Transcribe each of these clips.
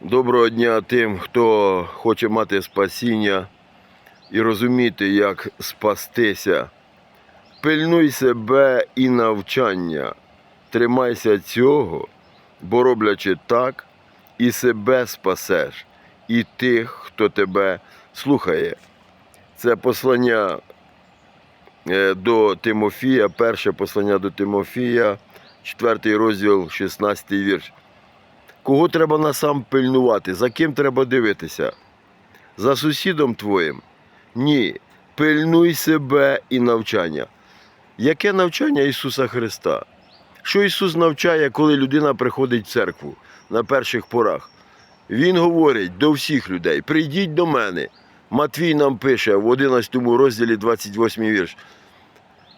Доброго дня тим, хто хоче мати спасіння і розуміти, як спастися. Пильнуй себе і навчання. Тримайся цього, бо роблячи так, і себе спасеш, і тих, хто тебе слухає. Це послання е, до Тимофія, перше послання до Тимофія, 4 розділ, 16 вірш. Кого треба насам пильнувати? За ким треба дивитися? За сусідом твоїм? Ні. Пильнуй себе і навчання. Яке навчання Ісуса Христа? Що Ісус навчає, коли людина приходить в церкву на перших порах? Він говорить до всіх людей: прийдіть до мене. Матвій нам пише в 11 розділі 28 вірш.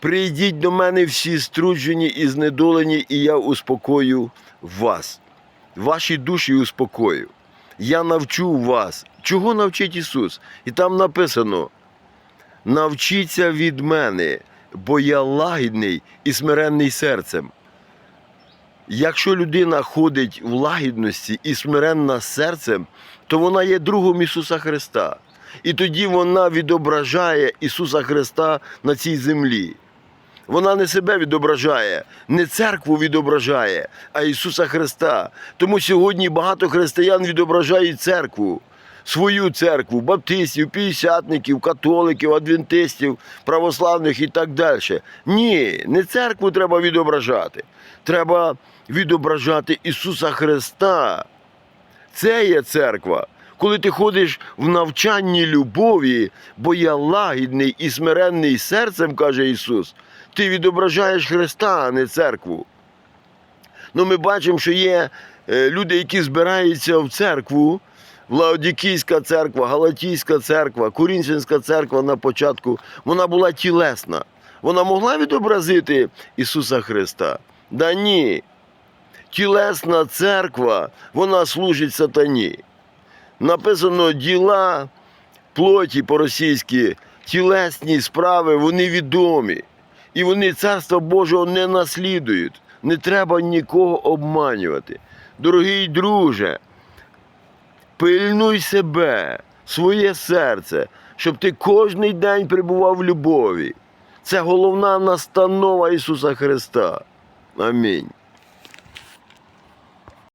Прийдіть до мене всі струджені і знедолені, і я успокою вас ваші душі успокою. Я навчу вас. Чого навчить Ісус? І там написано: навчіться від мене, бо я лагідний і смиренний серцем. Якщо людина ходить в лагідності і смиренна серцем, то вона є другом Ісуса Христа. І тоді вона відображає Ісуса Христа на цій землі. Вона не себе відображає, не церкву відображає, а Ісуса Христа. Тому сьогодні багато християн відображають церкву, свою церкву, баптистів, п'ятдесятників, католиків, адвентистів, православних і так далі. Ні, не церкву треба відображати. Треба відображати Ісуса Христа. Це є церква. Коли ти ходиш в навчанні любові, бо я лагідний і смиренний серцем, каже Ісус, ти відображаєш Христа, а не церкву. Ну, ми бачимо, що є е, люди, які збираються в церкву, Лаодікійська церква, Галатійська церква, Корінчинська церква на початку, вона була тілесна. Вона могла відобразити Ісуса Христа? Да ні. Тілесна церква, вона служить сатані. Написано діла плоті по-російськи, тілесні справи, вони відомі. І вони царства Божого не наслідують. Не треба нікого обманювати. Дорогий друже, пильнуй себе, своє серце, щоб ти кожний день перебував в любові. Це головна настанова Ісуса Христа. Амінь.